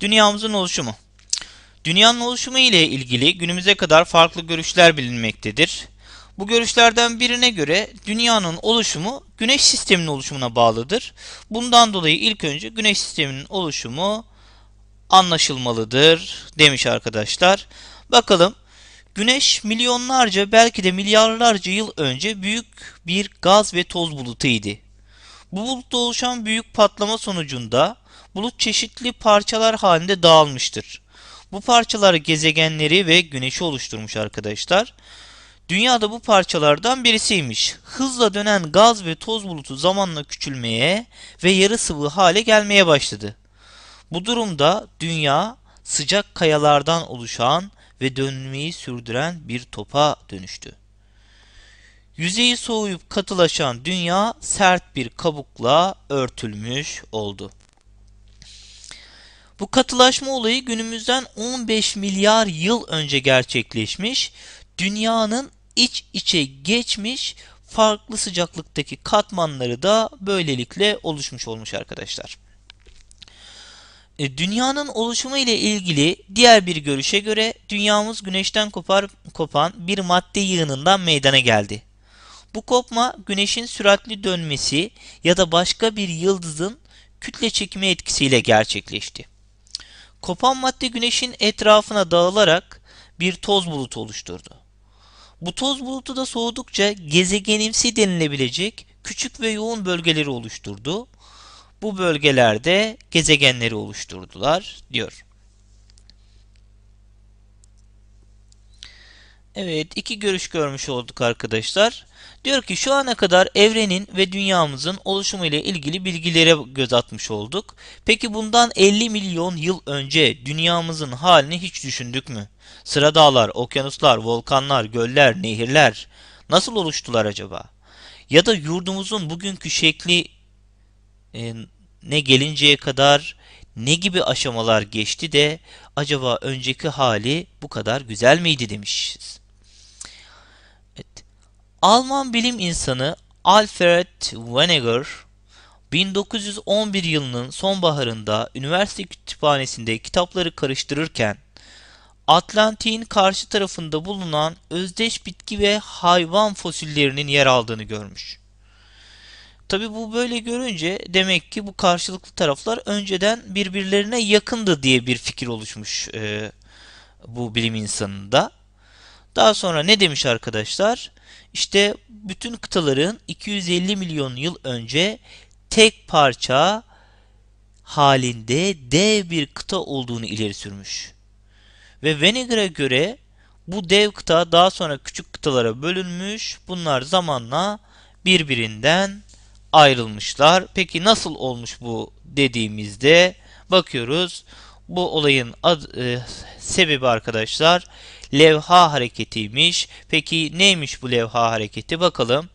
Dünyamızın oluşumu. Dünyanın oluşumu ile ilgili günümüze kadar farklı görüşler bilinmektedir. Bu görüşlerden birine göre dünyanın oluşumu güneş sisteminin oluşumuna bağlıdır. Bundan dolayı ilk önce güneş sisteminin oluşumu anlaşılmalıdır demiş arkadaşlar. Bakalım Güneş milyonlarca belki de milyarlarca yıl önce büyük bir gaz ve toz bulutuydu. Bu bulutta oluşan büyük patlama sonucunda bulut çeşitli parçalar halinde dağılmıştır. Bu parçalar gezegenleri ve güneşi oluşturmuş arkadaşlar. Dünyada bu parçalardan birisiymiş. Hızla dönen gaz ve toz bulutu zamanla küçülmeye ve yarı sıvı hale gelmeye başladı. Bu durumda dünya sıcak kayalardan oluşan ve dönmeyi sürdüren bir topa dönüştü. Yüzeyi soğuyup katılaşan dünya sert bir kabukla örtülmüş oldu. Bu katılaşma olayı günümüzden 15 milyar yıl önce gerçekleşmiş. Dünyanın iç içe geçmiş farklı sıcaklıktaki katmanları da böylelikle oluşmuş olmuş arkadaşlar. E, dünyanın oluşumu ile ilgili diğer bir görüşe göre dünyamız güneşten kopar, kopan bir madde yığınından meydana geldi. Bu kopma güneşin süratli dönmesi ya da başka bir yıldızın kütle çekimi etkisiyle gerçekleşti. Kopan madde güneşin etrafına dağılarak bir toz bulutu oluşturdu. Bu toz bulutu da soğudukça gezegenimsi denilebilecek küçük ve yoğun bölgeleri oluşturdu bu bölgelerde gezegenleri oluşturdular diyor. Evet iki görüş görmüş olduk arkadaşlar. Diyor ki şu ana kadar evrenin ve dünyamızın oluşumu ile ilgili bilgilere göz atmış olduk. Peki bundan 50 milyon yıl önce dünyamızın halini hiç düşündük mü? Sıra dağlar, okyanuslar, volkanlar, göller, nehirler nasıl oluştular acaba? Ya da yurdumuzun bugünkü şekli e, ne gelinceye kadar ne gibi aşamalar geçti de acaba önceki hali bu kadar güzel miydi demişiz. Alman bilim insanı Alfred Wegener 1911 yılının sonbaharında üniversite kütüphanesinde kitapları karıştırırken Atlantik'in karşı tarafında bulunan özdeş bitki ve hayvan fosillerinin yer aldığını görmüş. Tabi bu böyle görünce demek ki bu karşılıklı taraflar önceden birbirlerine yakındı diye bir fikir oluşmuş e, bu bilim insanında. Daha sonra ne demiş arkadaşlar? İşte bütün kıtaların 250 milyon yıl önce tek parça halinde dev bir kıta olduğunu ileri sürmüş. Ve Venegar'a göre bu dev kıta daha sonra küçük kıtalara bölünmüş. Bunlar zamanla birbirinden ayrılmışlar. Peki nasıl olmuş bu dediğimizde bakıyoruz. Bu olayın ad, e, sebebi arkadaşlar levha hareketiymiş. Peki neymiş bu levha hareketi bakalım.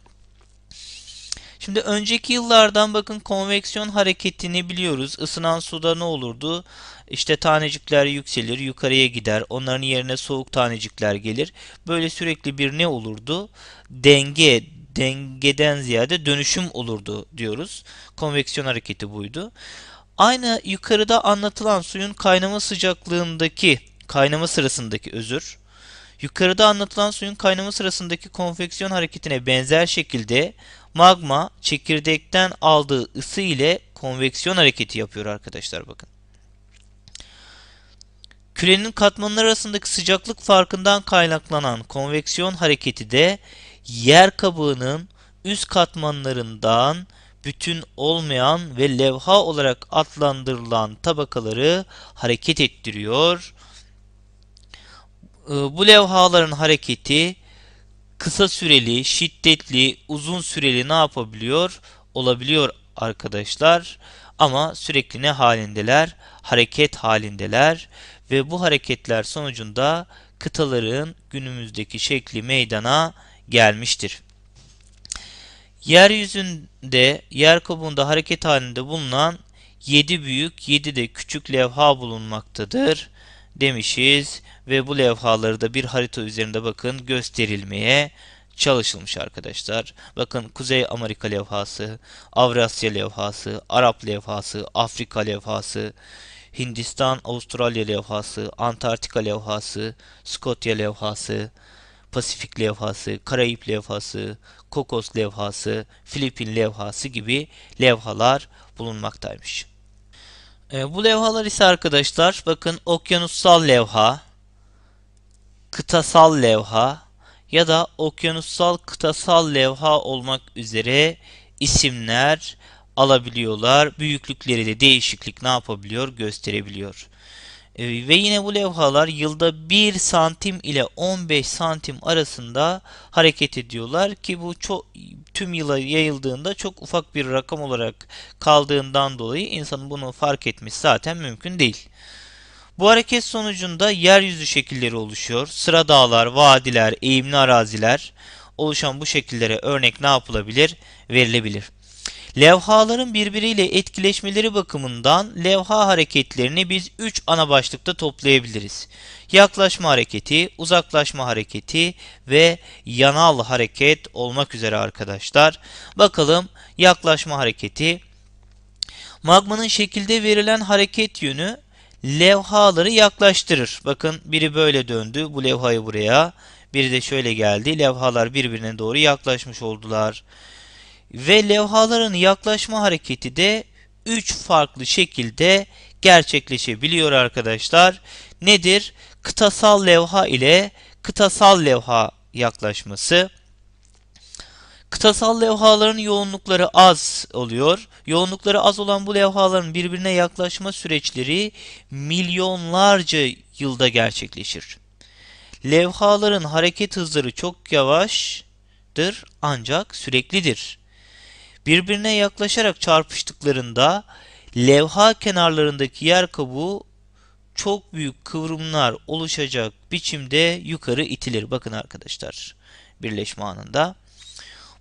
Şimdi önceki yıllardan bakın konveksiyon hareketini biliyoruz. Isınan suda ne olurdu? İşte tanecikler yükselir, yukarıya gider. Onların yerine soğuk tanecikler gelir. Böyle sürekli bir ne olurdu? Denge, dengeden ziyade dönüşüm olurdu diyoruz. Konveksiyon hareketi buydu. Aynı yukarıda anlatılan suyun kaynama sıcaklığındaki, kaynama sırasındaki özür, yukarıda anlatılan suyun kaynama sırasındaki konveksiyon hareketine benzer şekilde magma çekirdekten aldığı ısı ile konveksiyon hareketi yapıyor arkadaşlar bakın. Kürenin katmanlar arasındaki sıcaklık farkından kaynaklanan konveksiyon hareketi de yer kabuğunun üst katmanlarından bütün olmayan ve levha olarak adlandırılan tabakaları hareket ettiriyor. Ee, bu levhaların hareketi kısa süreli, şiddetli, uzun süreli ne yapabiliyor? Olabiliyor arkadaşlar. Ama sürekli ne halindeler? Hareket halindeler ve bu hareketler sonucunda kıtaların günümüzdeki şekli meydana gelmiştir. Yeryüzünde, yer kabuğunda hareket halinde bulunan 7 büyük, 7 de küçük levha bulunmaktadır demişiz ve bu levhaları da bir harita üzerinde bakın gösterilmeye çalışılmış arkadaşlar. Bakın Kuzey Amerika levhası, Avrasya levhası, Arap levhası, Afrika levhası, Hindistan, Avustralya levhası, Antarktika levhası, Skotya levhası, Pasifik levhası, Karayip levhası, Kokos levhası, Filipin levhası gibi levhalar bulunmaktaymış. E, bu levhalar ise arkadaşlar bakın okyanussal levha, kıtasal levha ya da okyanussal kıtasal levha olmak üzere isimler alabiliyorlar. Büyüklükleri de değişiklik ne yapabiliyor? Gösterebiliyor. E, ve yine bu levhalar yılda 1 santim ile 15 santim arasında hareket ediyorlar ki bu çok tüm yıla yayıldığında çok ufak bir rakam olarak kaldığından dolayı insanın bunu fark etmesi zaten mümkün değil. Bu hareket sonucunda yeryüzü şekilleri oluşuyor. Sıra dağlar, vadiler, eğimli araziler oluşan bu şekillere örnek ne yapılabilir? Verilebilir. Levhaların birbiriyle etkileşmeleri bakımından levha hareketlerini biz 3 ana başlıkta toplayabiliriz. Yaklaşma hareketi, uzaklaşma hareketi ve yanal hareket olmak üzere arkadaşlar. Bakalım yaklaşma hareketi. Magmanın şekilde verilen hareket yönü levhaları yaklaştırır. Bakın biri böyle döndü. Bu levhayı buraya. Biri de şöyle geldi. Levhalar birbirine doğru yaklaşmış oldular. Ve levhaların yaklaşma hareketi de 3 farklı şekilde gerçekleşebiliyor arkadaşlar. Nedir? Kıtasal levha ile kıtasal levha yaklaşması. Kıtasal levhaların yoğunlukları az oluyor. Yoğunlukları az olan bu levhaların birbirine yaklaşma süreçleri milyonlarca yılda gerçekleşir. Levhaların hareket hızları çok yavaştır ancak süreklidir. Birbirine yaklaşarak çarpıştıklarında levha kenarlarındaki yer kabuğu çok büyük kıvrımlar oluşacak biçimde yukarı itilir. Bakın arkadaşlar birleşme anında.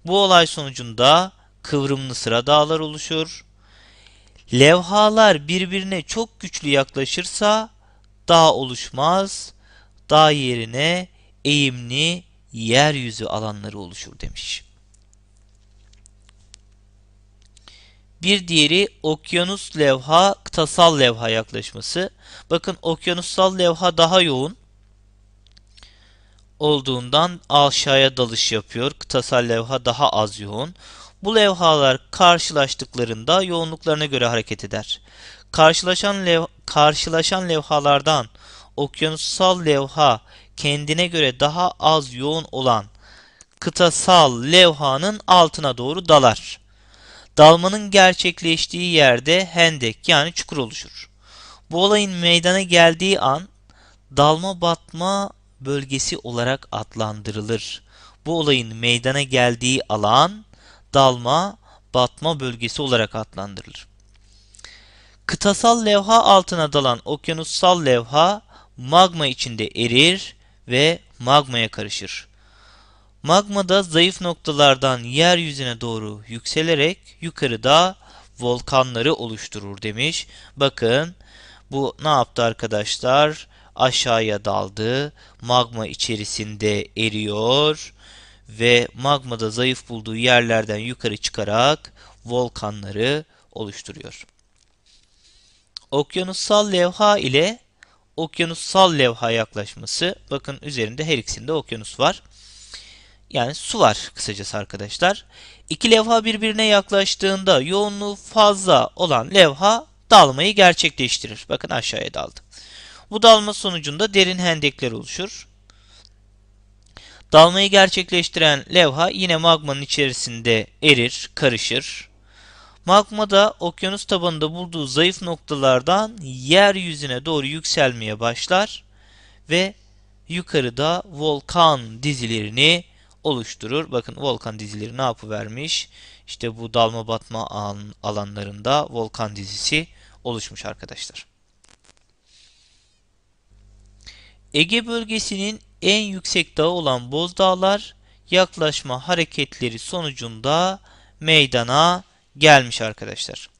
Bu olay sonucunda kıvrımlı sıra dağlar oluşur. Levhalar birbirine çok güçlü yaklaşırsa dağ oluşmaz. Dağ yerine eğimli yeryüzü alanları oluşur demiş. Bir diğeri okyanus levha, kıtasal levha yaklaşması. Bakın okyanussal levha daha yoğun olduğundan aşağıya dalış yapıyor. Kıtasal levha daha az yoğun. Bu levhalar karşılaştıklarında yoğunluklarına göre hareket eder. Karşılaşan, lev karşılaşan levhalardan okyanussal levha kendine göre daha az yoğun olan kıtasal levhanın altına doğru dalar. Dalmanın gerçekleştiği yerde hendek yani çukur oluşur. Bu olayın meydana geldiği an dalma batma bölgesi olarak adlandırılır. Bu olayın meydana geldiği alan dalma batma bölgesi olarak adlandırılır. Kıtasal levha altına dalan okyanussal levha magma içinde erir ve magmaya karışır. Magmada zayıf noktalardan yeryüzüne doğru yükselerek yukarıda volkanları oluşturur demiş. Bakın bu ne yaptı arkadaşlar? Aşağıya daldı. Magma içerisinde eriyor ve magmada zayıf bulduğu yerlerden yukarı çıkarak volkanları oluşturuyor. Okyanussal levha ile okyanussal levha yaklaşması. Bakın üzerinde her ikisinde okyanus var. Yani su var kısacası arkadaşlar. İki levha birbirine yaklaştığında yoğunluğu fazla olan levha dalmayı gerçekleştirir. Bakın aşağıya daldı. Bu dalma sonucunda derin hendekler oluşur. Dalmayı gerçekleştiren levha yine magmanın içerisinde erir, karışır. Magma da okyanus tabanında bulduğu zayıf noktalardan yeryüzüne doğru yükselmeye başlar ve yukarıda volkan dizilerini oluşturur. Bakın volkan dizileri ne yapıvermiş? İşte bu dalma batma alanlarında volkan dizisi oluşmuş arkadaşlar. Ege bölgesinin en yüksek dağı olan Bozdağlar yaklaşma hareketleri sonucunda meydana gelmiş arkadaşlar.